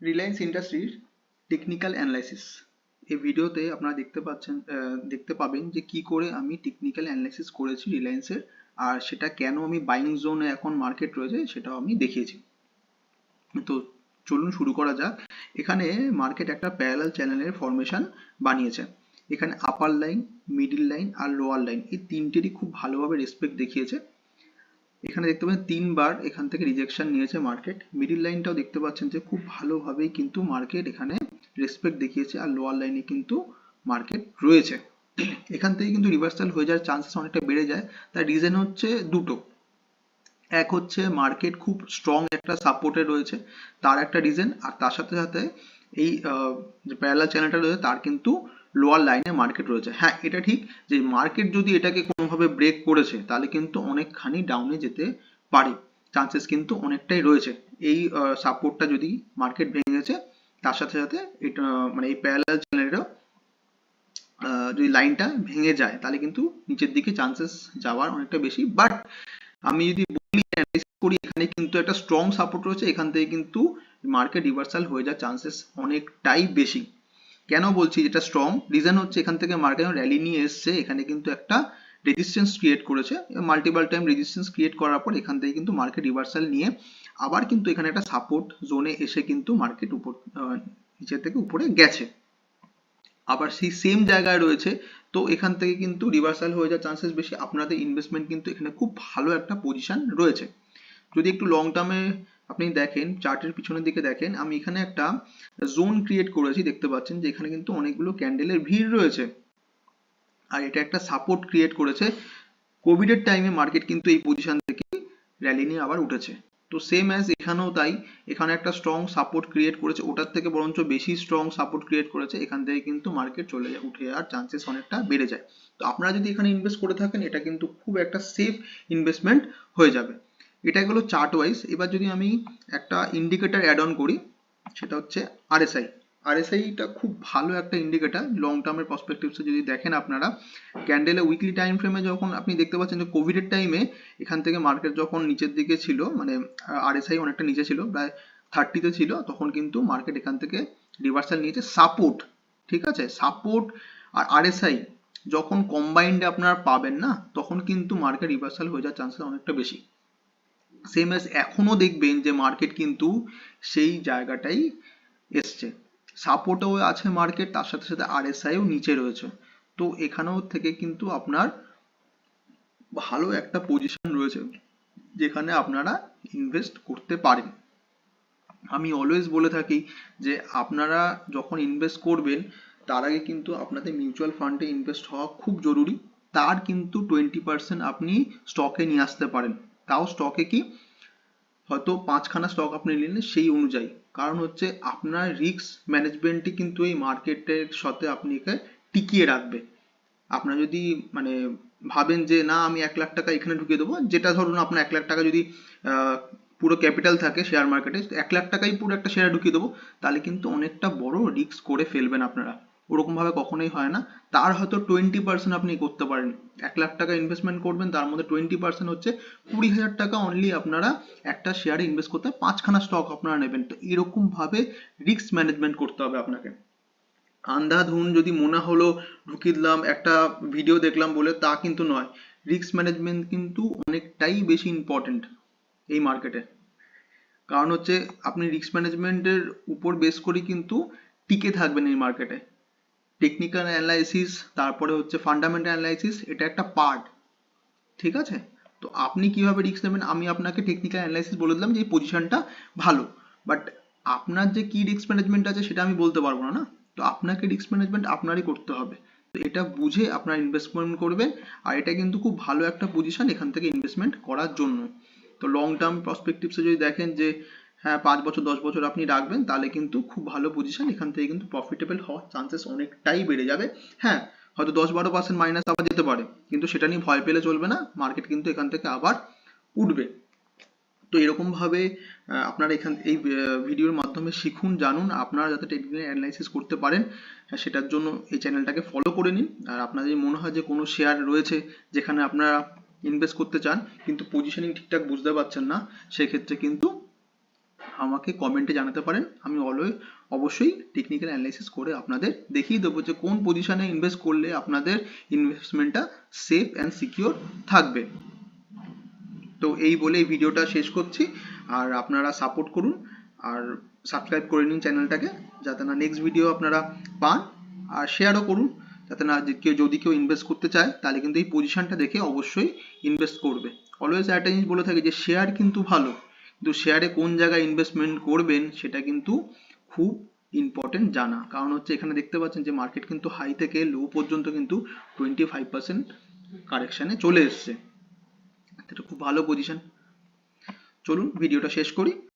রিলায়েন্স ইন্ডাস্ট্রির technical analysis এই ভিডিওতে আপনারা দেখতে পাচ্ছেন দেখতে পাবেন যে কি করে আমি টেকনিক্যাল অ্যানালাইসিস করেছি রিলায়েন্সের আর সেটা কেন আমি বাইং জোনে এখন মার্কেট রয়েছে সেটাও আমি দেখিয়েছি। তো চলুন শুরু করা যাক। এখানে মার্কেট একটা প্যারালাল চ্যানেলের ফরমেশন বানিয়েছে। এখানে আপার লাইন মিডিল লাইন আর লোয়ার লাইন এই তিনটেরই খুব ভালোভাবে রেসপেক্ট দেখিয়েছে। এখানে দেখতে পাচ্ছেন তিনবার এখান থেকে রিজেকশন নিয়েছে মার্কেট মিডিল লাইনটাও দেখতে পাচ্ছেন যে খুব ভালোভাবেই কিন্তু মার্কেট এখানে রেসপেক্ট দেখিয়েছে আর লোয়ার লাইনে কিন্তু মার্কেট রয়েছে। এখান থেকে কিন্তু রিভার্সাল হয়ে যাওয়ার চান্সেস অনেকটা বেড়ে যায়। তার রিজন হচ্ছে দুটো। এক হচ্ছে মার্কেট খুব স্ট্রং একটা সাপোর্টে রয়েছে, তার একটা রিজন আর তার সাথে সাথে এই যে প্যারালাল চ্যানেলটা রয়েছে, তার কিন্তু লোয়ার লাইনে মার্কেট রয়েছে। হ্যাঁ এটা ঠিক যে মার্কেট যদি এটাকে কোনোভাবে ব্রেক করেছে, তাহলে কিন্তু অনেকখানি ডাউনে যেতে পারে। চান্সেস কিন্তু অনেকটাই রয়েছে। এই সাপোর্টটা যদি মার্কেট ভেঙেছে, তার সাথে সাথে এটা মানে এই প্যারালাল চ্যানেলটা যদি লাইনটা ভেঙে যায়, তাহলে কিন্তু নিচের দিকে চান্সেস যাওয়ার অনেকটা বেশি। বাট আমি যদি বলি করি, এখানে কিন্তু একটা স্ট্রং সাপোর্ট রয়েছে। এখান থেকে কিন্তু মার্কেট রিভার্সাল হয়ে যাওয়ার চান্সেস অনেকটাই বেশি। কেন বলছি যেটা স্ট্রং রিজন হচ্ছে এখান থেকে মার্কেট র্যালি নিয়ে এসছে, এখানে কিন্তু একটা রেজিস্ট্যান্স ক্রিয়েট করেছে। মাল্টিপল টাইম রেজিস্ট্যান্স ক্রিয়েট করার পর এখান থেকে কিন্তু মার্কেট রিভার্সাল নিয়ে আবার কিন্তু এখানে একটা সাপোর্ট জোনে এসে কিন্তু মার্কেট উপর নিচের থেকে উপরে গেছে। আবার সেই সেম জায়গায় রয়েছে, তো এখান থেকে কিন্তু রিভার্সাল হয়ে যাওয়ার চান্সেস বেশি। আপনাদের ইনভেস্টমেন্ট কিন্তু এখানে খুব ভালো একটা পজিশন রয়েছে। যদি একটু লং টার্মে আপনি দেখেন চার্টের পিছনের দিকে দেখেন, আমি এখানে একটা জোন ক্রিয়েট করেছি, দেখতে পাচ্ছেন যে এখানে কিন্তু অনেকগুলো ক্যান্ডেলের ভিড় রয়েছে। আর এটা একটা সাপোর্ট ক্রিয়েট করেছে। কোভিড এর টাইমে মার্কেট কিন্তু এই পজিশন থেকে র্যালি নিয়ে আবার উঠেছে। তো সেম অ্যাজ এখানেও তাই, এখানে একটা স্ট্রং সাপোর্ট ক্রিয়েট করেছে, ওটার থেকে বরঞ্চ বেশি স্ট্রং সাপোর্ট ক্রিয়েট করেছে, এখান থেকে কিন্তু মার্কেট চলে যায়, উঠে যাওয়ার চান্সেস অনেকটা বেড়ে যায়। তো আপনারা যদি এখানে ইনভেস্ট করে থাকেন, এটা কিন্তু খুব একটা সেফ ইনভেস্টমেন্ট হয়ে যাবে। এটা গেলো চার্ট ওয়াইজ এবার যদি আমি একটা ইন্ডিকেটর অ্যাড অন করি, সেটা হচ্ছে আরএসআই আরএসআইটা খুব ভালো একটা ইন্ডিকেটর লং টার্মের পার্সপেক্টিভসে যদি দেখেন আপনারা ক্যান্ডেলে উইকলি টাইম ফ্রেমে যখন আপনি দেখতে পাচ্ছেন যে কোভিডের টাইমে এখান থেকে মার্কেট যখন নিচের দিকে ছিল মানে আরএসআই অনেকটা নিচে ছিল, প্রায় থার্টিতে ছিল, তখন কিন্তু মার্কেট এখান থেকে রিভার্সাল নিয়েছে। সাপোর্ট ঠিক আছে? সাপোর্ট আর আরএসআই যখন কম্বাইন্ডে আপনারা পাবেন না, তখন কিন্তু মার্কেট রিভার্সাল হয়ে যাওয়ার চান্সেস অনেকটা বেশি। সেম এস এখনও দেখবেন যে মার্কেট কিন্তু সেই জায়গাটাই এসছে। সাপোর্টও আছে মার্কেট তার সাথে সাথে আরএসআইও নিচে রয়েছে। তো এখানেও থেকে কিন্তু আপনার ভালো একটা পজিশন রয়েছে, যেখানে আপনারা ইনভেস্ট করতে পারেন। আমি অলওয়েজ বলে থাকি যে আপনারা যখন ইনভেস্ট করবেন, তার আগে কিন্তু আপনাদের মিউচুয়াল ফান্ডে ইনভেস্ট হওয়া খুব জরুরি। তার কিন্তু টোয়েন্টি পার্সেন্ট আপনি স্টকে নিয়ে আসতে পারেন। তাও স্টকে কি? হয়তো পাঁচখানা স্টক আপনি নিলেন সেই অনুযায়ী। কারণ হচ্ছে আপনার রিস্ক ম্যানেজমেন্টই কিন্তু এই মার্কেটের সাথে আপনাকে টিকিয়ে রাখবে। আপনার যদি মানে ভাবেন যে না, আমি এক লাখ টাকা এখানে ঢুকিয়ে দেবো, যেটা ধরুন আপনার এক লাখ টাকা যদি পুরো ক্যাপিটাল থাকে শেয়ার মার্কেটে এক লাখ টাকাই পুরো একটা শেয়ার ঢুকিয়ে দেবো, তাহলে কিন্তু অনেকটা বড় রিস্ক করে ফেলবেন আপনারা। ওরকম ভাবে কখনোই হয় না। তার হয়তো টোয়েন্টি পার্সেন্ট আপনি করতে পারেন। এক লাখ টাকা ইনভেস্টমেন্ট করবেন, তার মধ্যে টোয়েন্টি পার্সেন্ট হচ্ছে কুড়ি হাজার টাকা অনলি আপনারা একটা শেয়ারে ইনভেস্ট করতে পাঁচখানা স্টক আপনারা নেবেন। তো এরকম ভাবে রিস্ক ম্যানেজমেন্ট করতে হবে আপনাকে। আন্ধাধুন যদি মনে হলো, ঢুকিয়ে দিলাম, একটা ভিডিও দেখলাম বলে, তা কিন্তু নয়। রিস্ক ম্যানেজমেন্ট কিন্তু অনেকটাই বেশি ইম্পর্টেন্ট এই মার্কেটে কারণ হচ্ছে আপনি রিস্ক ম্যানেজমেন্টের উপর বেস করে কিন্তু টিকে থাকবেন এই মার্কেটে টেকনিক্যাল অ্যানালাইসিস তারপরে হচ্ছে ফান্ডামেন্টাল অ্যানালাইসিস এটা একটা পার্ট ঠিক আছে? তো আপনি কীভাবে রিস্ক নেবেন? আমি আপনাকে টেকনিক্যাল অ্যানালাইসিস বলে দিলাম যে এই পজিশনটা ভালো। বাট আপনার যে কি রিস্ক ম্যানেজমেন্ট আছে সেটা আমি বলতে পারব না না? তো আপনাকে রিস্ক ম্যানেজমেন্ট আপনারই করতে হবে। তো এটা বুঝে আপনার ইনভেস্টমেন্ট করবেন, আর এটা কিন্তু খুব ভালো একটা পজিশন এখান থেকে ইনভেস্টমেন্ট করার জন্য। তো লং টার্ম প্রসপেক্টিভসে যদি দেখেন যে হ্যাঁ পাঁচ বছর দশ বছর আপনি রাখবেন তাহলে কিন্তু খুব ভালো পজিশন এখান থেকে কিন্তু প্রফিটেবল হওয়ার চান্সেস অনেকটাই বেড়ে যাবে। হ্যাঁ হয়তো দশ বারো পার্সেন্ট মাইনাস আবার যেতে পারে কিন্তু সেটা নিয়ে ভয় পেলে চলবে না মার্কেট কিন্তু এখান থেকে আবার উঠবে। তো এরকম ভাবে আহ, আপনারা এখান এই ভিডিওর মাধ্যমে শিখুন জানুন আপনারা যাতে টেকনিক্যাল অ্যানালাইসিস করতে পারেন সেটার জন্য এই চ্যানেলটাকে ফলো করে নিন। আর আপনাদের যদি মনে হয় যে কোনো শেয়ার রয়েছে যেখানে আপনারা ইনভেস্ট করতে চান কিন্তু পজিশনিং ঠিকঠাক বুঝতে পারছেন না সেক্ষেত্রে কিন্তু আমাকে কমেন্টে জানাতে পারেন। আমি অলওয়েজ অবশ্যই টেকনিক্যাল অ্যানালাইসিস করে আপনাদের দেখিয়ে দেবো যে কোন পজিশনে ইনভেস্ট করলে আপনাদের ইনভেস্টমেন্টটা সেফ অ্যান্ড সিকিওর থাকবে। তো এই বলে এই ভিডিওটা শেষ করছি। আর আপনারা সাপোর্ট করুন। আর সাবস্ক্রাইব করে নিন চ্যানেলটাকে যাতে না নেক্সট ভিডিও আপনারা পান। আর শেয়ারও করুন, যাতে না কেউ, যদি কেউ ইনভেস্ট করতে চায়, তাহলে কিন্তু এই পজিশনটা দেখে অবশ্যই ইনভেস্ট করবে। অলওয়েজ একটা জিনিস বলে থাকি যে শেয়ার কিন্তু ভালো। কিন্তু শেয়ারে কোন জায়গায় ইনভেস্টমেন্ট করবেন সেটা কিন্তু খুব ইম্পর্টেন্ট জানা। কারণ হচ্ছে এখানে দেখতে পাচ্ছেন যে মার্কেট কিন্তু হাই থেকে লো পর্যন্ত কিন্তু টোয়েন্টি ফাইভ পার্সেন্ট কারেকশানে চলে এসছে। এটা খুব ভালো পজিশন চলুন ভিডিওটা শেষ করি।